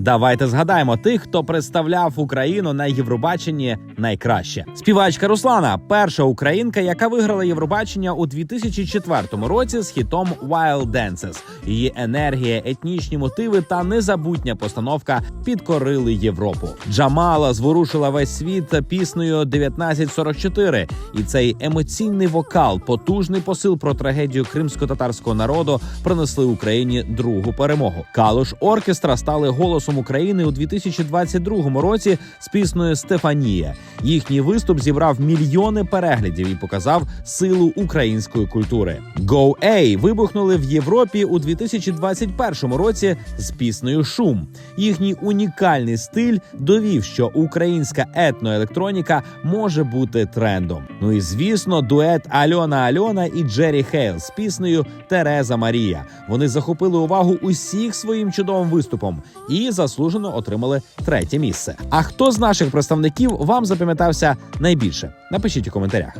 Давайте згадаємо тих, хто представляв Україну на Євробаченні найкраще. Співачка Руслана, перша українка, яка виграла Євробачення у 2004 році з хітом Wild Dances. Її енергія, етнічні мотиви та незабутня постановка підкорили Європу. Джамала зворушила весь світ піснею 1944. І цей емоційний вокал, потужний посил про трагедію кримсько-татарського народу принесли Україні другу перемогу. Калуш оркестра стали голосом України у 2022 році з піснею Стефанія. Їхній виступ зібрав мільйони переглядів і показав силу української культури. Go A вибухнули в Європі у 2021 році з піснею Шум. Їхній унікальний стиль довів, що українська етноелектроніка може бути трендом. Ну і звісно, дует Альона Альона і Джері Хейл з піснею Тереза Марія. Вони захопили увагу усіх своїм чудовим виступом і заслужено отримали третє місце. А хто з наших представників вам запам'ятався найбільше? Напишіть у коментарях.